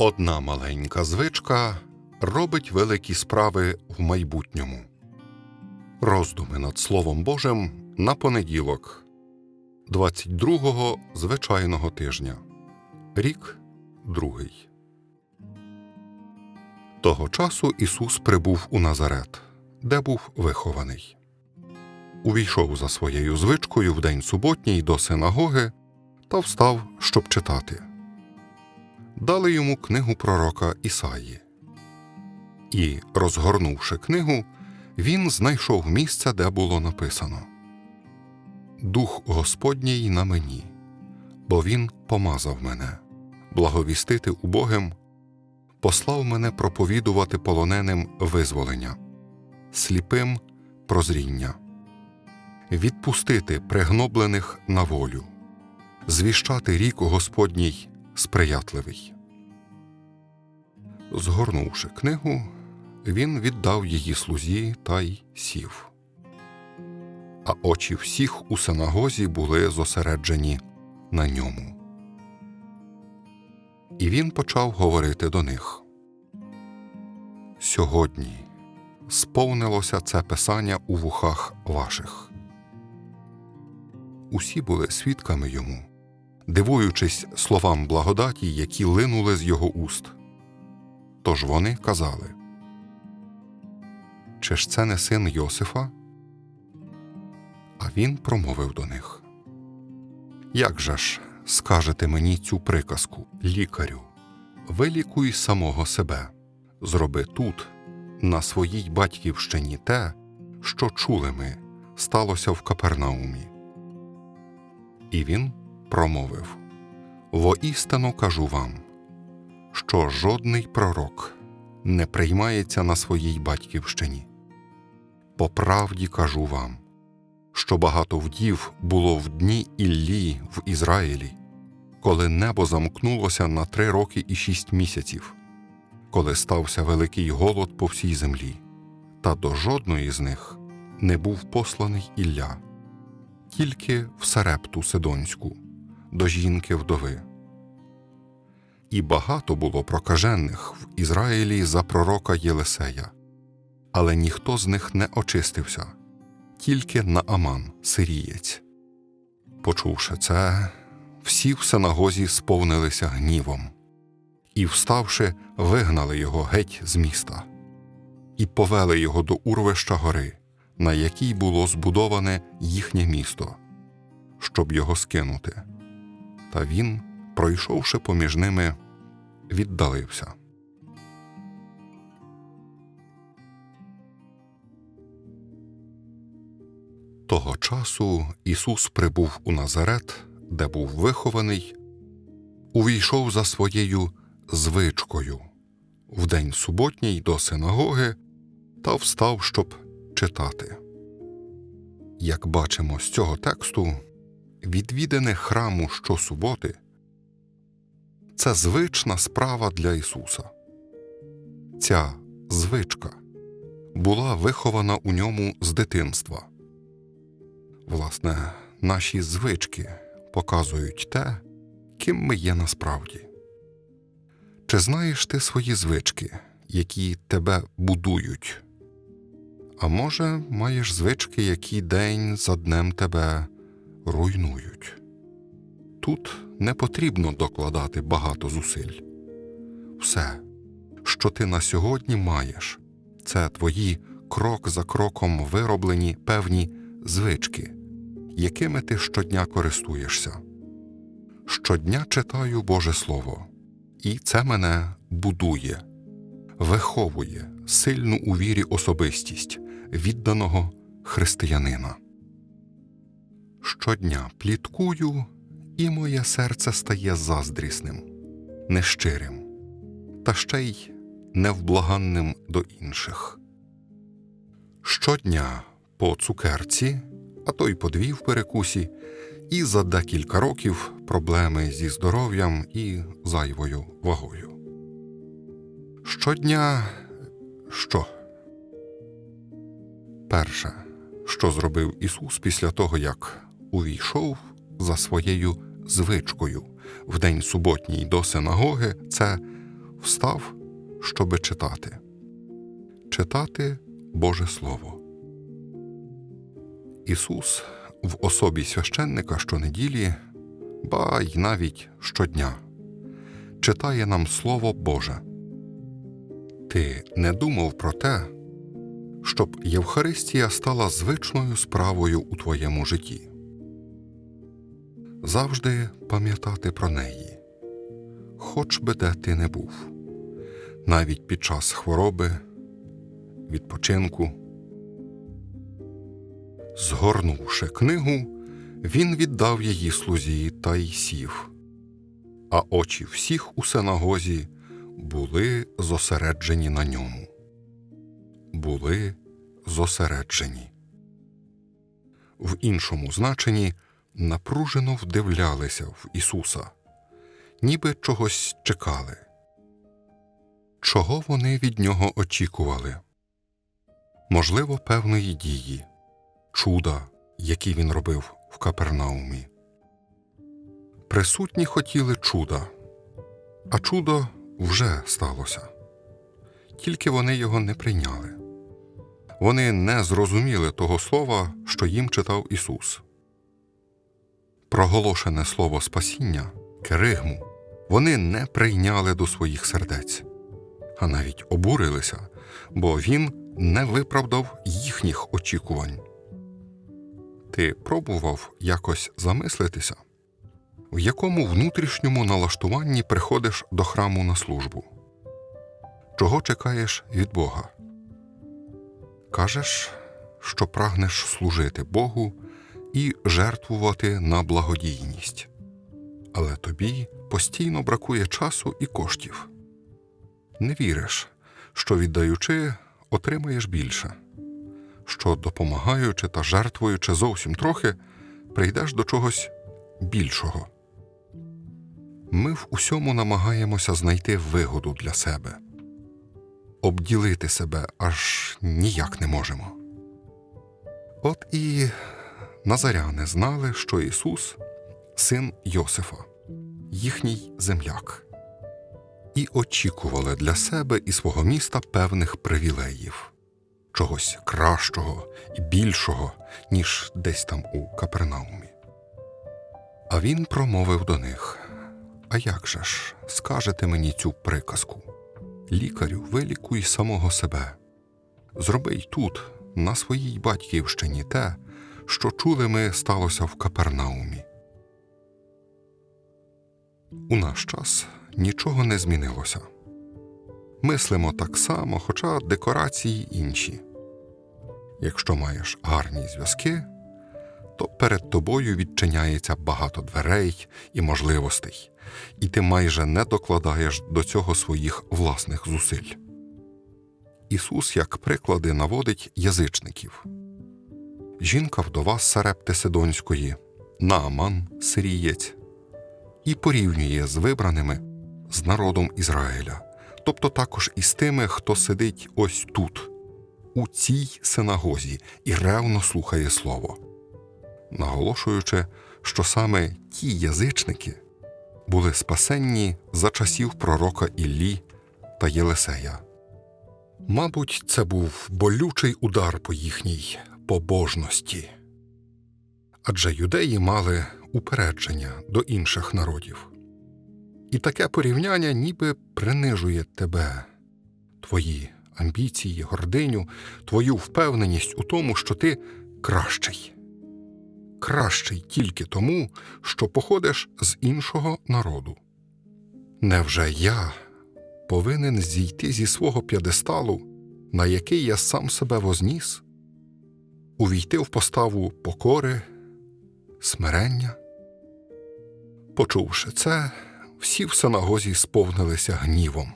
Одна маленька звичка робить великі справи в майбутньому. Роздуми над Словом Божим на понеділок, 22-го звичайного тижня. Рік другий. Того часу Ісус прибув у Назарет, де був вихований. Увійшов за своєю звичкою в день суботній до синагоги та встав, щоб читати. Дали йому книгу пророка Ісаї. І, розгорнувши книгу, він знайшов місце, де було написано Дух Господній на мені, бо Він помазав мене, благовістити убогим, послав мене проповідувати полоненим визволення, сліпим прозріння, відпустити пригноблених на волю, звіщати рік Господній сприятливий. Згорнувши книгу, він віддав її слузі та й сів. А очі всіх у синагозі були зосереджені на ньому. І він почав говорити до них. Сьогодні сповнилося це писання у вухах ваших. Усі були свідками йому, дивуючись словам благодаті, які линули з його уст. Тож вони казали Чи ж це не син Йосифа? А він промовив до них Як же ж скажете мені цю приказку, лікарю, вилікуй самого себе, зроби тут, на своїй батьківщині те, що чули ми, сталося в Капернаумі. І він промовив Воістину кажу вам що жодний пророк не приймається на своїй батьківщині. По правді кажу вам, що багато вдів було в дні Іллі в Ізраїлі, коли небо замкнулося на три роки і шість місяців, коли стався великий голод по всій землі, та до жодної з них не був посланий Ілля, тільки в Сарепту Сидонську, до жінки вдови. І багато було прокажених в Ізраїлі за пророка Єлисея, але ніхто з них не очистився, тільки Нааман, сирієць. Почувши це, всі в синагозі сповнилися гнівом, і, вставши, вигнали його геть з міста, і повели його до урвища гори, на якій було збудоване їхнє місто, щоб його скинути. Та він пройшовши поміж ними, віддалився. Того часу Ісус прибув у Назарет, де був вихований, увійшов за своєю звичкою в день суботній до синагоги та встав, щоб читати. Як бачимо з цього тексту, відвідини храму щосуботи це звична справа для Ісуса. Ця звичка була вихована у ньому з дитинства. Власне, наші звички показують те, ким ми є насправді. Чи знаєш ти свої звички, які тебе будують? А може, маєш звички, які день за днем тебе руйнують? Тут не потрібно докладати багато зусиль. Все, що ти на сьогодні маєш, це твої крок за кроком вироблені певні звички, якими ти щодня користуєшся. Щодня читаю Боже Слово, і це мене будує, виховує сильну у вірі особистість відданого християнина. Щодня пліткую і моє серце стає заздрісним, нещирим, та ще й невблаганним до інших. Щодня по цукерці, а то й по дві в перекусі, і за декілька років проблеми зі здоров'ям і зайвою вагою. Щодня що? Перше, що зробив Ісус після того, як увійшов за своєю звичкою в день суботній до синагоги це встав, щоби читати, читати Боже Слово. Ісус в особі священника щонеділі, ба й навіть щодня, читає нам Слово Боже. Ти не думав про те, щоб Євхаристія стала звичною справою у твоєму житті. Завжди пам'ятати про неї, хоч би де ти не був, навіть під час хвороби, відпочинку. Згорнувши книгу, він віддав її слузі та й сів, а очі всіх у синагозі були зосереджені на ньому. Були зосереджені. В іншому значенні напружено вдивлялися в Ісуса, ніби чогось чекали. Чого вони від нього очікували? Можливо, певної дії, чуда, які він робив в Капернаумі. Присутні хотіли чуда, а чудо вже сталося. Тільки вони його не прийняли. Вони не зрозуміли того слова, що їм читав Ісус. Проголошене слово спасіння, керигму, вони не прийняли до своїх сердець, а навіть обурилися, бо Він не виправдав їхніх очікувань. Ти пробував якось замислитися, в якому внутрішньому налаштуванні приходиш до храму на службу? Чого чекаєш від Бога? Кажеш, що прагнеш служити Богу і жертвувати на благодійність, але тобі постійно бракує часу і коштів. Не віриш, що віддаючи, отримаєш більше, що допомагаючи та жертвуючи зовсім трохи, прийдеш до чогось більшого. Ми в усьому намагаємося знайти вигоду для себе обділити себе аж ніяк не можемо. От і назаряни знали, що Ісус син Йосифа, їхній земляк, і очікували для себе і свого міста певних привілеїв, чогось кращого і більшого, ніж десь там у Капернаумі. А він промовив до них: А як же ж скажете мені цю приказку? Лікарю, вилікуй самого себе. Зроби й тут, на своїй батьківщині, те, що чули ми сталося в Капернаумі. У наш час нічого не змінилося. Мислимо так само, хоча декорації інші. Якщо маєш гарні зв'язки, то перед тобою відчиняється багато дверей і можливостей, і ти майже не докладаєш до цього своїх власних зусиль. Ісус, як приклади, наводить язичників жінка вдова з Сарепти Сидонської, Нааман Сирієць, і порівнює з вибраними з народом Ізраїля, тобто також із тими, хто сидить ось тут, у цій синагозі, і ревно слухає Слово наголошуючи, що саме ті язичники були спасенні за часів пророка Іллі та Єлисея. Мабуть, це був болючий удар по їхній побожності, адже юдеї мали упередження до інших народів. І таке порівняння ніби принижує тебе, твої амбіції, гординю, твою впевненість у тому, що ти кращий кращий тільки тому, що походиш з іншого народу. Невже я повинен зійти зі свого п'єдесталу, на який я сам себе возніс, увійти в поставу покори, смирення? Почувши це, всі в синагозі сповнилися гнівом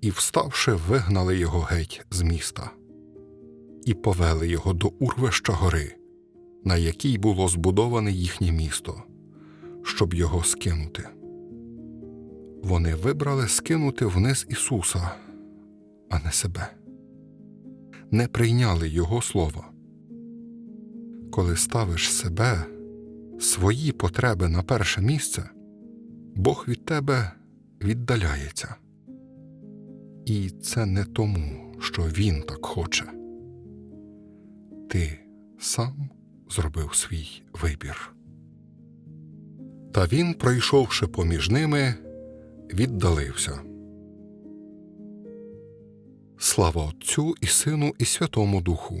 і, вставши, вигнали його геть з міста і повели його до урвища гори на якій було збудоване їхнє місто, щоб його скинути. Вони вибрали скинути вниз Ісуса, а не себе, не прийняли Його слова. Коли ставиш себе, свої потреби на перше місце, Бог від тебе віддаляється. І це не тому, що він так хоче. Ти сам зробив свій вибір. Та він, пройшовши поміж ними, віддалився. Слава Отцю і Сину, і Святому Духу,